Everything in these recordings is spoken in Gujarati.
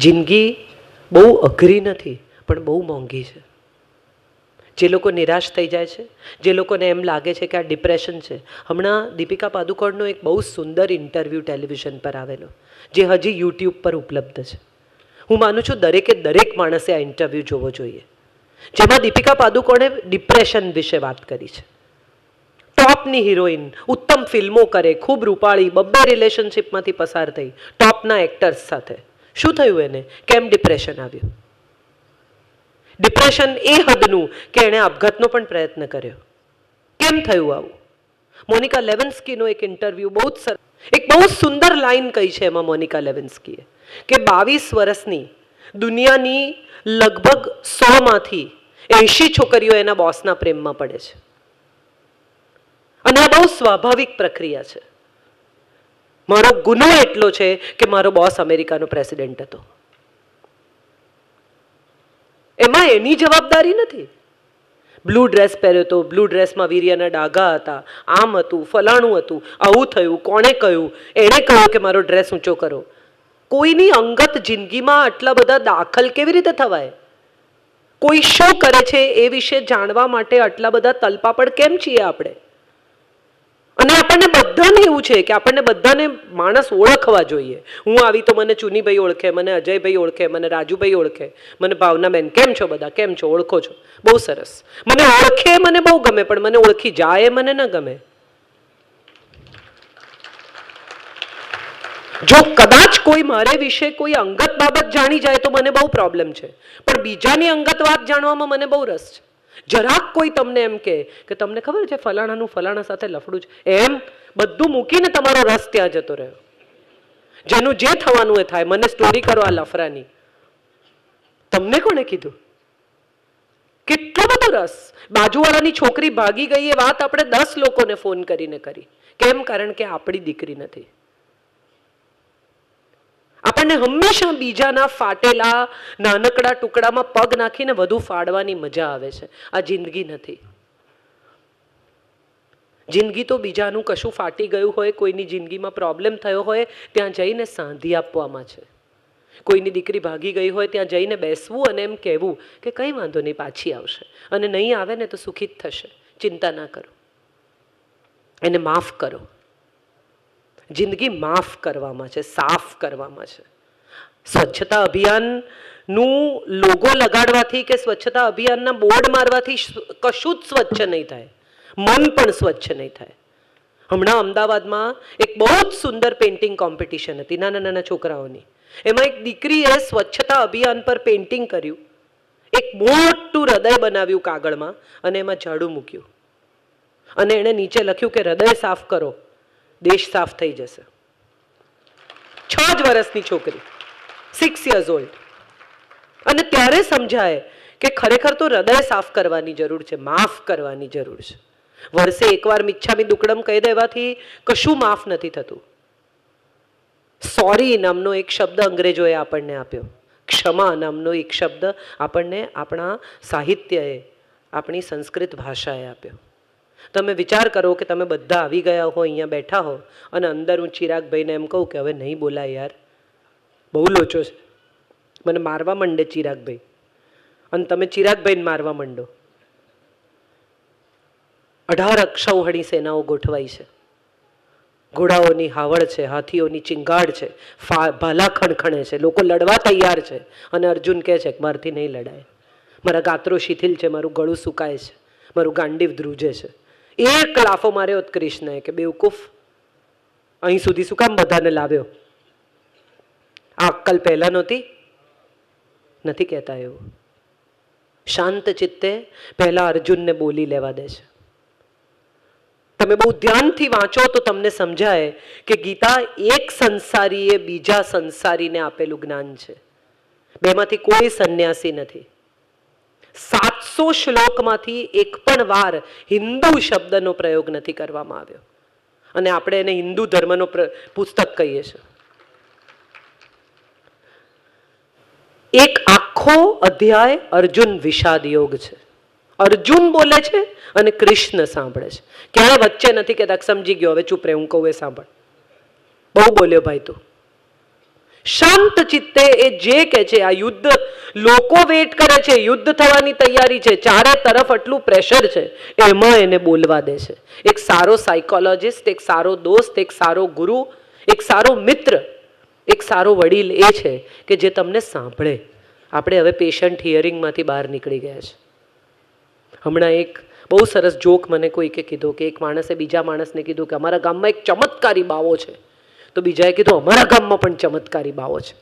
જિંદગી બહુ અઘરી નથી, પણ બહુ મોંઘી છે. જે લોકો નિરાશ થઈ જાય છે, જે લોકોને એમ લાગે છે કે આ ડિપ્રેશન છે. હમણાં દીપિકા પાદુકોણનો એક બહુ સુંદર ઇન્ટરવ્યૂ ટેલિવિઝન પર આવેલો, જે હજી યુટ્યુબ પર ઉપલબ્ધ છે. હું માનું છું દરેકે દરેક માણસે આ ઇન્ટરવ્યૂ જોવો જોઈએ. જેમાં દીપિકા પાદુકોણે ડિપ્રેશન વિશે વાત કરી છે. ટોપની હિરોઈન ઉત્તમ ફિલ્મો કરે, ખૂબ રૂપાળી, બબ્બે રિલેશનશિપમાંથી પસાર થઈ ટોપના એક્ટર્સ સાથે. શું થયું એને? કેમ ડિપ્રેશન આવ્યું? ડિપ્રેશન એ હદનું કે એણે આપઘાતનો પણ પ્રયત્ન કર્યો. કેમ થયું આવું? મોનિકા લેવન્સ્કીનો એક ઇન્ટરવ્યૂ બહુ જ સર, એક બહુ સુંદર લાઈન કહી છે એમાં મોનિકા લેવન્સ્કીએ કે બાવીસ વર્ષની દુનિયાની લગભગ સોમાંથી એંશી છોકરીઓ એના બોસના પ્રેમમાં પડે છે. અને આ બહુ સ્વાભાવિક પ્રક્રિયા છે. મારો ગુનો એટલો છે કે મારો બોસ અમેરિકાનો પ્રેસિડેન્ટ હતો. એમાં એની જવાબદારી નથી. બ્લુ ડ્રેસ પહેર્યો હતો બ્લુ ડ્રેસમાં વીર્યાના ડાઘા હતા, આમ હતું, ફલાણું હતું, આવું થયું, કોણે કહ્યું? એણે કહ્યું કે મારો ડ્રેસ ઊંચો કરો. કોઈની અંગત જિંદગીમાં આટલા બધા દાખલ કેવી રીતે થવાય? કોઈ શું કરે છે એ વિશે જાણવા માટે આટલા બધા તલપાપડ કેમ છીએ આપણે? અને આપણને બધાને એવું છે કે આપણને બધાને માણસ ઓળખવા જોઈએ. હું આવી તો મને ચુનીભાઈ ઓળખે, મને અજયભાઈ ઓળખે, મને રાજુભાઈ ઓળખે. મને ભાવનાબેન કેમ છો બધા? કેમ છો? ઓળખો છો? બહુ સરસ. મને ઓળખે મને બહુ ગમે, પણ મને ઓળખી જાય મને ન ગમે. જો કદાચ કોઈ મારે વિશે કોઈ અંગત બાબત જાણી જાય તો મને બહુ પ્રોબ્લેમ છે. પણ બીજાની અંગત વાત જાણવામાં મને બહુ રસ છે. જરાક કોઈ તમને એમ કે કે તમને ખબર છે ફલાણાનું ફલાણા સાથે લફડું છે? એમ બધું મૂકીને તમારો રસ ત્યાં જતો રહ્યો. જેનું જે થવાનું એ થાય. મને સ્ટોરી કરો આ લફરાની તમને કોણે કીધું? કેટલો બધો રસ. બાજુવાળાની છોકરી ભાગી ગઈ એ વાત આપણે દસ લોકોને ફોન કરીને કરી. કેમ? કારણ કે આપણી દીકરી નથી. આપણને હંમેશા બીજાના ફાટેલા નાનકડા ટુકડામાં પગ નાખીને વધુ ફાડવાની મજા આવે છે. આ જિંદગી નથી. જિંદગી તો બીજાનું કશું ફાટી ગયું હોય, કોઈની જિંદગીમાં પ્રોબ્લેમ થયો હોય, ત્યાં જઈને સાંધી આપવામાં છે. કોઈની દીકરી ભાગી ગઈ હોય, ત્યાં જઈને બેસવું અને એમ કહેવું કે કંઈ વાંધો નહીં, પાછી આવશે. અને નહીં આવે ને તો સુખી જ થશે. ચિંતા ના કરો. એને માફ કરો. જિંદગી માફ કરવામાં છે, સાફ કરવામાં છે. સ્વચ્છતા અભિયાનનું લોગો લગાડવાથી કે સ્વચ્છતા અભિયાનના બોર્ડ મારવાથી કશું જ સ્વચ્છ નહીં થાય. મન પણ સ્વચ્છ નહીં થાય. હમણાં અમદાવાદમાં એક બહુ જ સુંદર પેઇન્ટિંગ કોમ્પિટિશન હતી, નાના નાના છોકરાઓની. એમાં એક દીકરીએ સ્વચ્છતા અભિયાન પર પેઇન્ટિંગ કર્યું. એક મોટું હૃદય બનાવ્યું કાગળમાં અને એમાં ઝાડુ મૂક્યું. અને એણે નીચે લખ્યું કે, હૃદય સાફ કરો. દેશ સાફ થઈ જશે. છ જ વર્ષની છોકરી સિક્સ યર્સ ઓલ્ડ અને ત્યારે સમજાય કે ખરેખર તો હૃદય સાફ કરવાની જરૂર છે, માફ કરવાની જરૂર છે. વર્ષે એકવાર મિચ્છામી દુકડમ કહી દેવાથી કશું માફ નથી થતું. સોરી નામનો એક શબ્દ અંગ્રેજોએ આપણને આપ્યો. ક્ષમા નામનો એક શબ્દ આપણને આપણા સાહિત્યએ, આપણી સંસ્કૃત ભાષાએ આપ્યો. તમે વિચાર કરો કે તમે બધા આવી ગયા હો, અહીંયા બેઠા હો અને અંદર હું ચિરાગભાઈને એમ કહું કે હવે નહીં બોલાય યાર. બહુ લોચો છે. મને મારવા માંડે ચિરાગભાઈ. અને તમે ચિરાગભાઈને મારવા માંડો. અઢાર અક્ષૌહણી સેનાઓ ગોઠવાઈ છે. ઘોડાઓની હાવળ છે, હાથીઓની ચિંગાડ છે ભાલા ખણખણે છે, લોકો લડવા તૈયાર છે અને અર્જુન કહે છે કે મારથી નહીં લડાય. મારા ગાત્રો શિથિલ છે, મારું ગળું સુકાય છે, મારું ગાંડીવ ધ્રુજે છે. એક લાફો માર્યો કૃષ્ણએ કે બેવકૂફ અહીં સુધી શું કામ બધાને લાવ્યો? આ અક્કલ પહેલાં નહોતી? નથી કહેતા એવું. શાંત ચિત્તે પહેલાં અર્જુનને બોલી લેવા દે છે. તમે બહુ ધ્યાનથી વાંચો તો તમને સમજાય કે ગીતા એક સંસારીએ બીજા સંસારીને આપેલું જ્ઞાન છે. બેમાંથી કોઈ સંન્યાસી નથી. સાતસો શ્લોકમાંથી એક પણ વાર હિન્દુ શબ્દનો પ્રયોગ નથી કરવામાં આવ્યો. અને આપણે એને હિન્દુ ધર્મનો પુસ્તક કહીએ છીએ. એક આખો અધ્યાય અર્જુન વિષાદ યોગ છે. અર્જુન બોલે છે અને કૃષ્ણ સાંભળે છે. ક્યારે વચ્ચે નથી કહેતા સમજી ગયો, હવે ચૂપ રે હું કહું, એ સાંભળ. બહુ બોલ્યો ભાઈ તું. શાંત ચિત્તે એ જે કે છે, આ યુદ્ધ લોકો વેટ કરે છે, યુદ્ધ થવાની તૈયારી છે, ચારે તરફ આટલું પ્રેશર છે, એમાં એને બોલવા દે છે. એક સારો સાયકોલોજિસ્ટ એક સારો દોસ્ત, એક સારો ગુરુ, એક સારો મિત્ર, એક સારો વડીલ એ છે કે જે તમને સાંભળે. આપણે હવે પેશન્ટ હિયરિંગમાંથી બહાર નીકળી ગયા છે. હમણાં એક બહુ સરસ જોક મને કોઈકે કીધો કે એક માણસે બીજા માણસને કીધું કે અમારા ગામમાં એક ચમત્કારી બાવો છે. તો બીજાએ કીધું, અમારા ગામમાં પણ ચમત્કારી બાવો છે.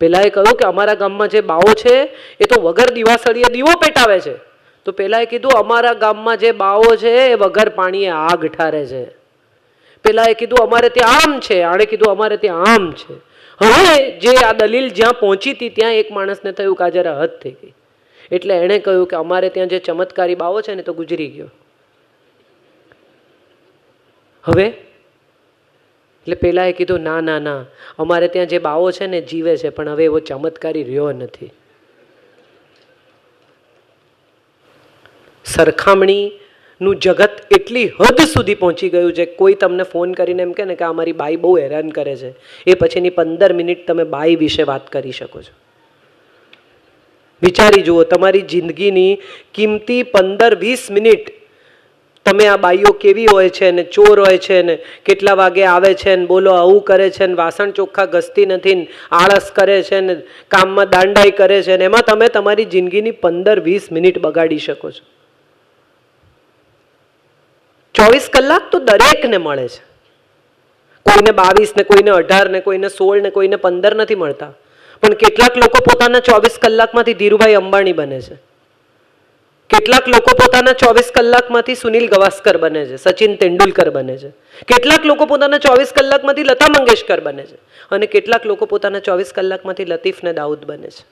પહેલાંએ કહ્યું કે, અમારા ગામમાં જે બાવો છે, એ તો વગર દિવાસળીએ દીવો પેટાવે છે. તો પહેલાંએ કીધું, અમારા ગામમાં જે બાવો છે, એ વગર પાણીએ આગ ઠારે છે. પહેલાંએ કીધું, અમારે ત્યાં આમ છે. આણે કીધું, અમારે ત્યાં આમ છે. હવે જે આ દલીલ જ્યાં પહોંચી હતી, ત્યાં એક માણસને થયું કે આ જરા હદ થઈ ગઈ. એટલે એણે કહ્યું કે, અમારે ત્યાં જે ચમત્કારી બાવો છે ને તો ગુજરી ગયો. હવે એટલે પહેલાં એ કીધું, ના ના ના, અમારે ત્યાં જે બાવો છે ને જીવે છે, પણ હવે એવો ચમત્કારી રહ્યો નથી. સરખામણીનું જગત એટલી હદ સુધી પહોંચી ગયું છે, કોઈ તમને ફોન કરીને એમ કહે ને કે આ મારી બાઈ બહુ હેરાન કરે છે, એ પછીની પંદર મિનિટ તમે બાઈ વિશે વાત કરી શકો છો. વિચારી જુઓ, તમારી જિંદગીની કિંમતી પંદર વીસ મિનિટ તમે આ બાઈઓ કેવી હોય છે ને ચોર હોય છે ને કેટલા વાગે આવે છે ને બોલો આવું કરે છે ને વાસણ ચોખ્ખા ઘસતી નથી ને આળસ કરે છે ને કામમાં દાંડાઈ કરે છે ને એમાં તમે તમારી જિંદગીની પંદર વીસ મિનિટ બગાડી શકો છો. ચોવીસ કલાક તો દરેકને મળે છે. કોઈને બાવીસ ને કોઈને અઢાર ને કોઈને સોળ ને કોઈને પંદર નથી મળતા. પણ કેટલાક લોકો પોતાના ચોવીસ કલાકમાંથી ધીરુભાઈ અંબાણી બને છે. કેટલાક લોકો પોતાના ચોવીસ કલાકમાંથી સુનિલ ગવાસ્કર બને છે, સચિન તેંડુલકર બને છે. કેટલાક લોકો પોતાના ચોવીસ કલાકમાંથી લતા મંગેશકર બને છે અને કેટલાક લોકો પોતાના ચોવીસ કલાકમાંથી લતીફ ને દાઉદ બને છે.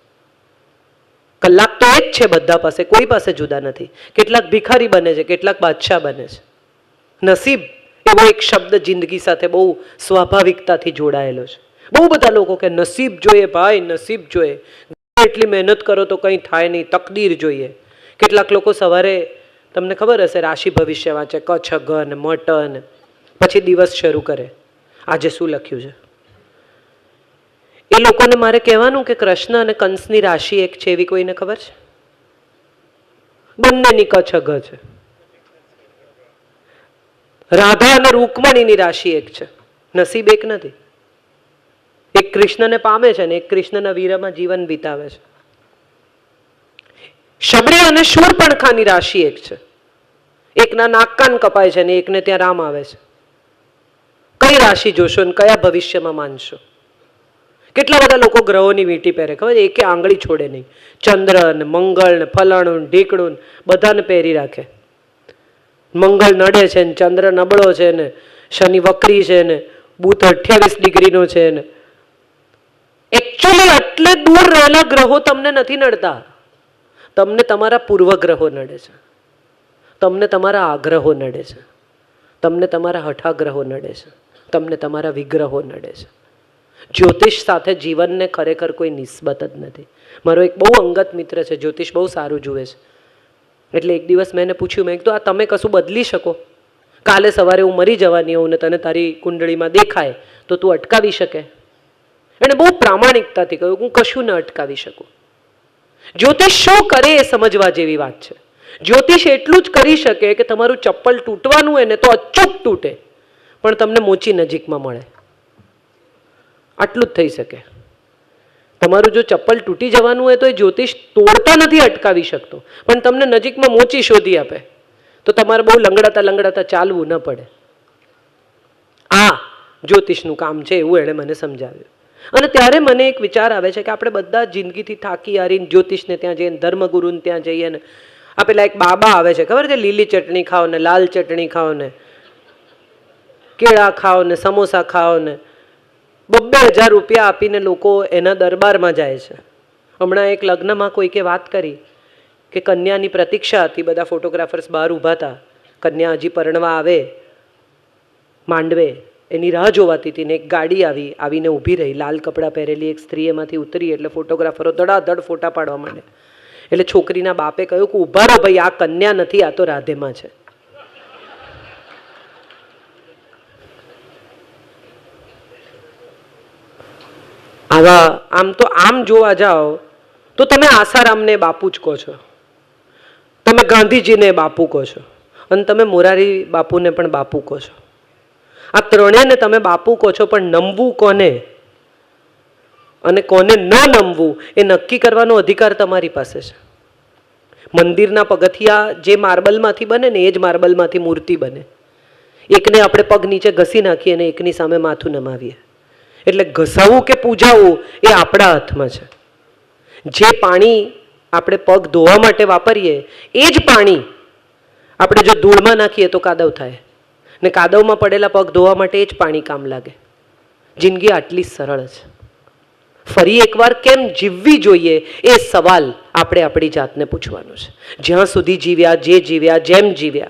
કલાક તો એ જ છે બધા પાસે, કોઈ પાસે જુદા નથી. કેટલાક ભિખારી બને છે, કેટલાક બાદશાહ બને છે. નસીબ એવો એક શબ્દ જિંદગી સાથે બહુ સ્વાભાવિકતાથી જોડાયેલો છે. બહુ બધા લોકો કે નસીબ જોઈએ, ભાઈ નસીબ જોઈએ. એટલી મહેનત કરો તો કંઈ થાય નહીં, તકદીર જોઈએ. કેટલાક લોકો સવારે, તમને ખબર હશે, રાશિ ભવિષ્ય વાંચે કચ્છ ઘન, મટન, પછી દિવસ શરૂ કરે. આજે શું લખ્યું છે? એ લોકોને મારે કહેવાનું કે કૃષ્ણ અને કંસની રાશિ એક છે એવી કોઈને ખબર છે? બંનેની કચ્છ ગ છે. રાધા અને રૂકમણીની રાશિ એક છે. નસીબ એક નથી. એક કૃષ્ણને પામે છે ને એક કૃષ્ણના વીરમાં જીવન વિતાવે છે. શબરી અને શૂરપણખાની રાશિ એક છે. એકના નાક કાન કપાય છે ને એકને ત્યાં રામ આવે છે. કઈ રાશિ જોશો ને કયા ભવિષ્યમાં માનશો? કેટલા બધા લોકો ગ્રહોની વીંટી પહેરે, ખબર છે? એકે આંગળી છોડે નહીં. ચંદ્ર ને મંગળ ને ફલાણું ઢીકણું બધાને પહેરી રાખે. મંગળ નડે છે ને ચંદ્ર નબળો છે ને શનિ વક્રી છે ને બુધ અઠ્યાવીસ ડિગ્રીનો છે ને એકચ્યુઅલી એટલે દૂર રહેલા ગ્રહો તમને નથી નડતા. તમને તમારા પૂર્વગ્રહો નડે છે. તમને તમારા આગ્રહો નડે છે. તમને તમારા હઠાગ્રહો નડે છે. તમને તમારા વિગ્રહો નડે છે. જ્યોતિષ સાથે જીવનને ખરેખર કોઈ નિસ્બત જ નથી. મારો એક બહુ અંગત મિત્ર છે, જ્યોતિષ બહુ સારું જુએ છે. એટલે એક દિવસ મેં એને પૂછ્યું, મેં કીધું, આ તમે કશું બદલી શકો? કાલે સવારે હું મરી જવાની હોઉં ને તને તારી કુંડળીમાં દેખાય, તો તું અટકાવી શકે? એણે બહુ પ્રામાણિકતાથી કહ્યું, હું કશું ન અટકાવી શકું. જ્યોતિષ શું કરે એ સમજવા જેવી વાત છે. જ્યોતિષ એટલું જ કરી શકે કે તમારું ચપ્પલ તૂટવાનું હોય ને તો અચૂક તૂટે. પણ તમને મોચી નજીકમાં મળે. આટલું જ થઈ શકે. તમારું જો ચપ્પલ તૂટી જવાનું હોય તો એ જ્યોતિષ તોડતા નથી અટકાવી શકતો. પણ તમને નજીકમાં મોચી શોધી આપે. તો તમારે બહુ લંગડાતા લંગડાતા ચાલવું ન પડે. આ જ્યોતિષનું કામ છે એવું એણે મને સમજાવ્યું. અને ત્યારે મને એક વિચાર આવે છે કે આપણે બધા જિંદગીથી થાકી હારીને જ્યોતિષને ત્યાં જઈએ ધર્મગુરુને ત્યાં જઈએ ને આ પેલા એક બાબા આવે છે, ખબર છે? લીલી ચટણી ખાઓ ને, લાલ ચટણી ખાઓ ને, કેળા ખાઓ ને, સમોસા ખાઓ ને, બબ્બે હજાર રૂપિયા આપીને લોકો એના દરબારમાં જાય છે. હમણાં એક લગ્નમાં કોઈકે વાત કરી કે કન્યાની પ્રતીક્ષા હતી, બધા ફોટોગ્રાફર્સ બહાર ઊભા હતા. કન્યા હજી પરણવા આવે, માંડવે. એની રાહ જોવાતી હતી ને એક ગાડી આવી, આવીને ઊભી રહી, લાલ કપડાં પહેરેલી એક સ્ત્રી એમાંથી ઉતરી એટલે ફોટોગ્રાફરો ધડાધડ ફોટા પાડવા માંડે. એટલે છોકરીના બાપે કહ્યું કે ઊભા રહો ભાઈ, આ કન્યા નથી, આ તો રાધેમાં છે. આવા આમ તો આમ જોવા જાઓ, તો તમે આસારામને બાપુ જ કહો છો. તમે ગાંધીજીને બાપુ કહો છો. અને તમે મોરારી બાપુને પણ બાપુ કહો છો. આ ત્રણેયને તમે બાપુ કહો છો, પણ નમવું કોને? અને કોને ન નમવું, એ નક્કી કરવાનો અધિકાર તમારી પાસે છે. મંદિરના પગથિયા જે માર્બલમાંથી બને ને, એ જ માર્બલમાંથી મૂર્તિ બને. એકને આપણે પગ નીચે ઘસી નાખીએ અને એકની સામે માથું નમાવીએ. એટલે ઘસાવવું કે પૂજાવું, એ આપણા હાથમાં છે. જે પાણી આપણે પગ ધોવા માટે વાપરીએ, એ જ પાણી આપણે જો ધૂળમાં નાખીએ તો કાદવ થાય. ને કાદવમાં પડેલા પગ ધોવા માટે એ જ પાણી કામ લાગે. જિંદગી આટલી સરળ છે. ફરી એકવાર કેમ જીવવી જોઈએ એ સવાલ આપણે આપણી જાતને પૂછવાનો છે. જ્યાં સુધી જીવ્યા, જે જીવ્યા, જેમ જીવ્યા.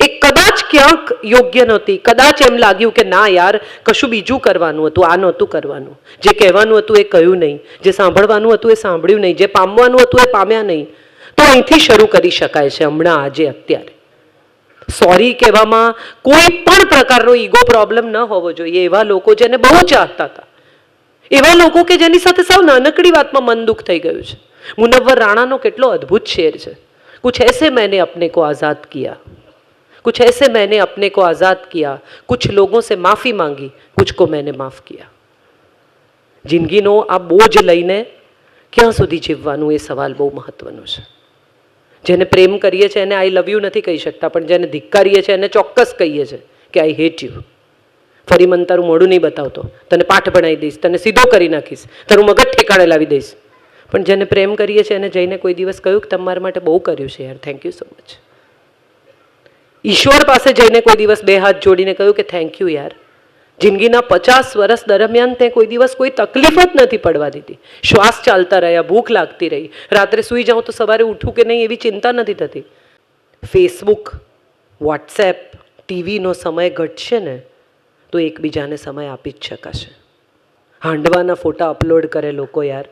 એ કદાચ ક્યાંક યોગ્ય નહોતી. કદાચ એમ લાગ્યું કે ના યાર, કશું બીજું કરવાનું હતું, આ નહોતું કરવાનું. જે કહેવાનું હતું એ કહ્યું નહીં. જે સાંભળવાનું હતું એ સાંભળ્યું નહીં. જે પામવાનું હતું એ પામ્યા નહીં. તો અહીંથી શરૂ કરી શકાય છે હમણાં, આજે, અત્યારે. સોરી કહેવામાં કોઈ પણ પ્રકારનો ઈગો પ્રોબ્લેમ ન હોવો જોઈએ એવા લોકો જેને બહુ ચાહતા હતા એવા લોકો કે જેની સાથે સાવ નાનકડી વાતમાં મન દુઃખ થઈ ગયું છે મુનવ્વર રાણાનો કેટલો અદ્ભુત શેર છે કુછ ऐसे मैंने अपने को आज़ाद किया कुछ ऐसे मैंने अपने को आज़ाद किया कुछ लोगों से माफ़ी मांगी कुछ को मैंने माफ़ किया જિંદગીનો આ બોજ લઈને ક્યાં સુધી જીવવાનું એ સવાલ બહુ મહત્વનો છે જેને પ્રેમ કરીએ છીએ એને આઈ લવ યુ નથી કહી શકતા, પણ જેને ધિક્કારીએ છીએ એને ચોક્કસ કહીએ છીએ કે આઈ હેટ યુ ફરી મન તારું મોઢું નહીં બતાવતો. તને પાઠ ભણાવી દઈશ, તને સીધો કરી નાખીશ, તારું મગજ ઠેકાણે લાવી દઈશ. પણ જેને પ્રેમ કરીએ છીએ એને જઈને કોઈ દિવસ કહ્યું કે તમારા માટે બહુ કર્યું છે યાર થેન્ક યુ સો મચ ઈશ્વર પાસે જઈને કોઈ દિવસ બે હાથ જોડીને કહ્યું કે થેન્ક યુ યાર. જિંદગીના પચાસ વર્ષ દરમિયાન તે કોઈ દિવસ કોઈ તકલીફ જ નથી પડવા દીધી. શ્વાસ ચાલતા રહ્યા, ભૂખ લાગતી રહી. રાત્રે સૂઈ જાઉં તો સવારે ઉઠું કે નહીં એવી ચિંતા નથી થતી. ફેસબુક વોટ્સએપ ટીવીનો સમય ઘટશે ને, તો એકબીજાને સમય આપી જ શકાશે. હાંડવાના ફોટા અપલોડ કરે લોકો યાર.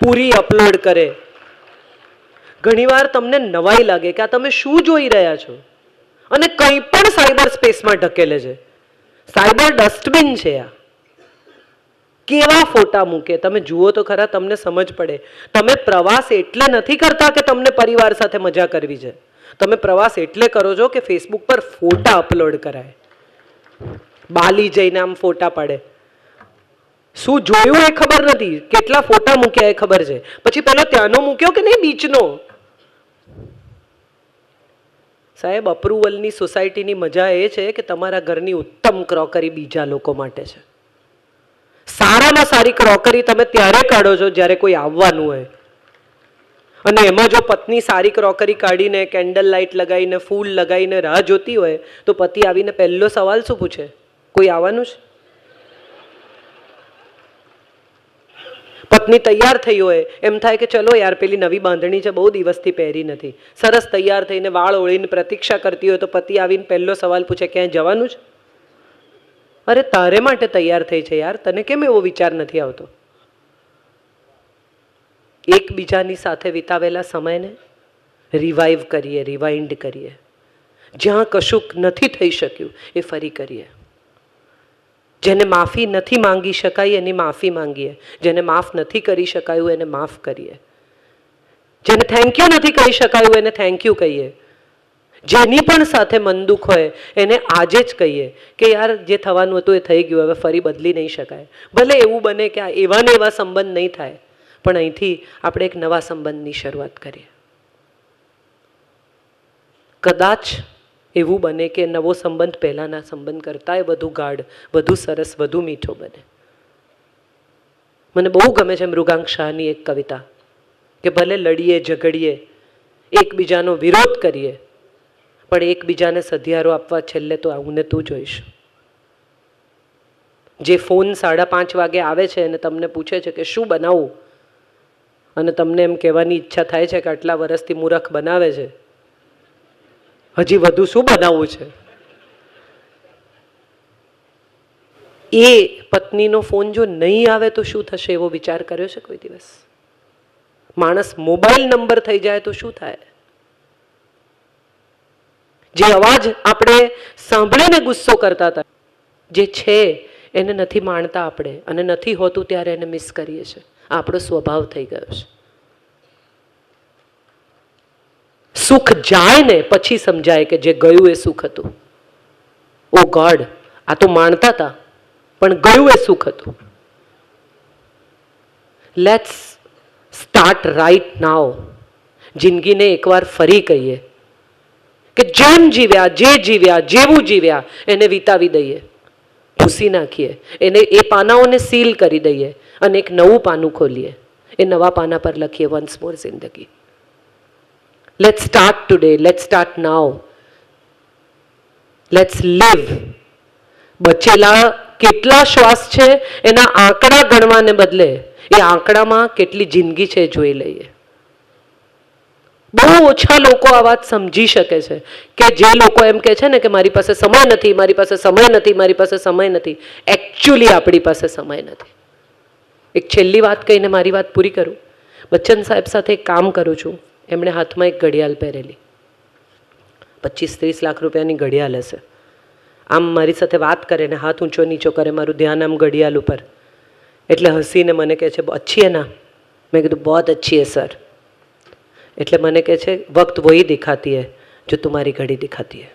પૂરી અપલોડ કરે. ઘણીવાર તમને નવાઈ લાગે કે આ તમે શું જોઈ રહ્યા છો? અને કંઈ પણ સાયબર સ્પેસમાં ઢકેલે છે. સાયબર ડસ્ટબિન છે આ. કેવા ફોટા મૂકે? તમે જુઓ તો ખરા, તમને સમજ પડે. તમે પ્રવાસ એટલે નથી કરતા કે તમને પરિવાર સાથે મજા કરવી છે. તમે પ્રવાસ એટલે કરો છો કે ફેસબુક પર ફોટા અપલોડ કરાય. બાલી જઈને આમ ફોટા પાડે. શું જોયું એ ખબર નથી. કેટલા ફોટા મૂક્યા એ ખબર છે. પછી પેલો ત્યાંનો મૂક્યો કે નહીં? બીચનો? સાહેબ અપ્રુવલની સોસાયટીની મજા એ છે કે તમારા ઘરની ઉત્તમ ક્રોકરી બીજા લોકો માટે છે. સારામાં સારી ક્રોકરી તમે ત્યારે કાઢો છો જ્યારે કોઈ આવવાનું હોય. અને એમાં જો પત્ની સારી ક્રોકરી કાઢીને કેન્ડલ લાઇટ લગાવીને, ફૂલ લગાવીને રાહ જોતી હોય, તો પતિ આવીને પહેલો સવાલ શું પૂછે? કોઈ આવવાનું છે? પત્ની તૈયાર થઈ હોય, એમ થાય કે ચલો યાર, પેલી નવી બાંધણી છે, બહુ દિવસથી પહેરી નથી. સરસ તૈયાર થઈને વાળ ઓળીને પ્રતીક્ષા કરતી હોય તો પતિ આવીને પહેલો સવાલ પૂછે, ક્યાંય જવાનું છે? અરે, તારે માટે તૈયાર થઈ છે યાર, તને કેમ એવો વિચાર નથી આવતો? એકબીજાની સાથે વિતાવેલા સમયને રિવાઈવ કરીએ રિવાઇન્ડ કરીએ. જ્યાં કશુંક નથી થઈ શક્યું, એ ફરી કરીએ. જેને માફી નથી માંગી શકાય, એની માફી માંગીએ. જેને માફ નથી કરી શકાયું, એને માફ કરીએ. જેને થેન્ક યુ નથી કહી શકાયું, એને થેન્ક યુ કહીએ. જેની પણ સાથે મન દુઃખ હોય, એને આજે જ કહીએ કે યાર, જે થવાનું હતું એ થઈ ગયું, હવે ફરી બદલી નહીં શકાય. ભલે એવું બને કે આ એવા ને એવા સંબંધ નહીં થાય, પણ અહીંથી આપણે એક નવા સંબંધની શરૂઆત કરીએ. કદાચ એવું બને કે નવો સંબંધ પહેલાંના સંબંધ કરતાંય વધુ ગાઢ, વધુ સરસ, વધુ મીઠો બને. મને બહુ ગમે છે મૃગાંક શાહની એક કવિતા કે ભલે લડીએ, ઝઘડીએ, એકબીજાનો વિરોધ કરીએ, પણ એકબીજાને સધિયારો આપવા છેલ્લે તો આવું ને તું જોઈશ જે ફોન સાડા પાંચ વાગે આવે છે અને તમને પૂછે છે કે શું બનાવું? અને તમને એમ કહેવાની ઈચ્છા થાય છે કે આટલા વર્ષથી મૂરખ બનાવે છે. હજી વધુ શું બનાવવું છે? એ પત્નીનો ફોન જો નહીં આવે તો શું થશે એવો વિચાર કર્યો છે કોઈ દિવસ? માણસ મોબાઈલ નંબર થઈ જાય તો શું થાય? જે અવાજ આપણે સાંભળીને ગુસ્સો કરતા હતા, જે છે એને નથી માણતા આપણે અને નથી હોતું ત્યારે એને મિસ કરીએ છીએ. આપણો સ્વભાવ થઈ ગયો છે. સુખ જાય ને પછી સમજાય કે જે ગયું એ સુખ હતું. ઓ ગોડ, આ તો માણતા હતા પણ ગયું એ સુખ હતું. લેટ્સ સ્ટાર્ટ રાઈટ નાવ જિંદગીને એકવાર ફરી કહીએ કે જેમ જીવ્યા, જે જીવ્યા, જેવું જીવ્યા, એને વિતાવી દઈએ. ભૂસી નાખીએ. એને એ પાનાઓને સીલ કરી દઈએ અને એક નવું પાનું ખોલીએ. એ નવા પાના પર લખીએ વન્સ મોર જિંદગી. Let start today. Let start now Let's live. બચેલા કેટલા શ્વાસ છે? એના આંકડા ગણવાને બદલે એ આંકડામાં કેટલી જિંદગી છે જોઈ લઈએ. બહુ ઓછા લોકો આ વાત સમજી શકે છે કે જે લોકો એમ કહે છે ને કે મારી પાસે સમય નથી, મારી પાસે સમય નથી, મારી પાસે સમય નથી. એકચ્યુઅલી આપણી પાસે સમય નથી. એક છેલ્લી વાત કહીને મારી વાત પૂરી કરું. બચ્ચન સાહેબ સાથે એક કામ કરું છું. એમણે હાથમાં એક ઘડિયાળ પહેરેલી. પચીસ ત્રીસ લાખ રૂપિયાની ઘડિયાળ હશે. આમ મારી સાથે વાત કરે ને હાથ ઊંચો નીચો કરે મારું ધ્યાન આમ ઘડિયાળ ઉપર. એટલે હસીને મને કહે છે અચ્છી હે ના. મેં કીધું, બહુ અચ્છી હે, સર. એટલે મને કહે છે વક્ત વહી દેખાતી હે, જો તમારી ઘડી દેખાતી હે.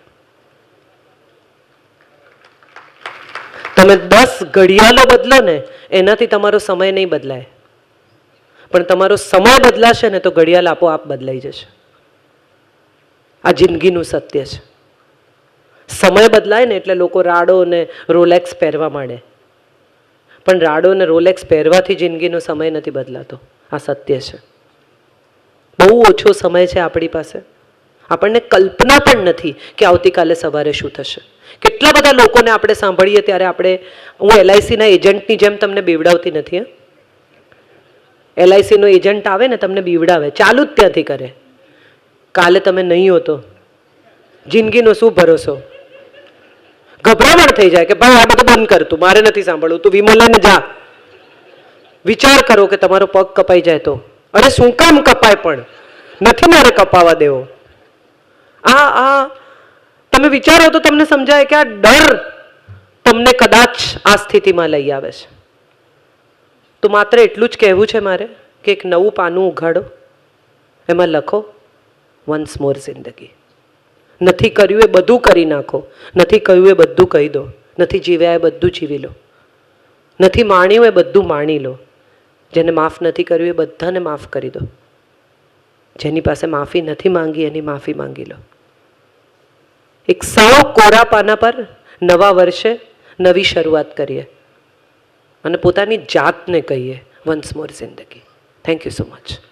તમે દસ ઘડિયાળો બદલો ને, એનાથી તમારો સમય નહીં બદલાય. પણ તમારો સમય બદલાશે ને તો ઘડિયાળ આપોઆપ બદલાઈ જશે. આ જિંદગીનું સત્ય છે. સમય બદલાય ને એટલે લોકો રાડો અને રોલેક્સ પહેરવા માંડે. પણ રાડો અને રોલેક્સ પહેરવાથી જિંદગીનો સમય નથી બદલાતો. આ સત્ય છે. બહુ ઓછો સમય છે આપણી પાસે. આપણને કલ્પના પણ નથી કે આવતીકાલે સવારે શું થશે. કેટલા બધા લોકોને આપણે સાંભળીએ ત્યારે આપણે, હું એલઆઈસીના એજન્ટની જેમ તમને બેવડાવતી નથી, હા. એલઆઈસીનો એજન્ટ આવે ને તમને બીવડાવે. ચાલુ જ ત્યાંથી કરે. કાલે તમે નહીં હોતો જિંદગીનો શું ભરોસો? ગભરામણ થઈ જાય કે ભાઈ આ બધું બંધ કર તું, મારે નથી સાંભળવું. તું વીમો લઈને જા. વિચાર કરો કે તમારો પગ કપાઈ જાય તો. અરે શું કામ કપાય પણ? નથી મારે કપાવા દેવો. આ આ, તમે વિચારો તો તમને સમજાય કે આ ડર તમને કદાચ આ સ્થિતિમાં લઈ આવે છે. તો માત્ર એટલું જ કહેવું છે મારે. કે એક નવું પાનું ઉઘાડો. એમાં લખો વન્સ મોર જિંદગી. નથી કર્યું એ બધું કરી નાખો. નથી કહ્યું એ બધું કહી દો. નથી જીવ્યા એ બધું જીવી લો. નથી માણ્યું એ બધું માણી લો. જેને માફ નથી કર્યું એ બધાને માફ કરી દો. જેની પાસે માફી નથી માંગી એની માફી માંગી લો. એક સાવ કોરા પાના પર નવા વર્ષે નવી શરૂઆત કરીએ. અને પોતાની જાતને કહીએ વન્સ મોર જિંદગી. Thank you so much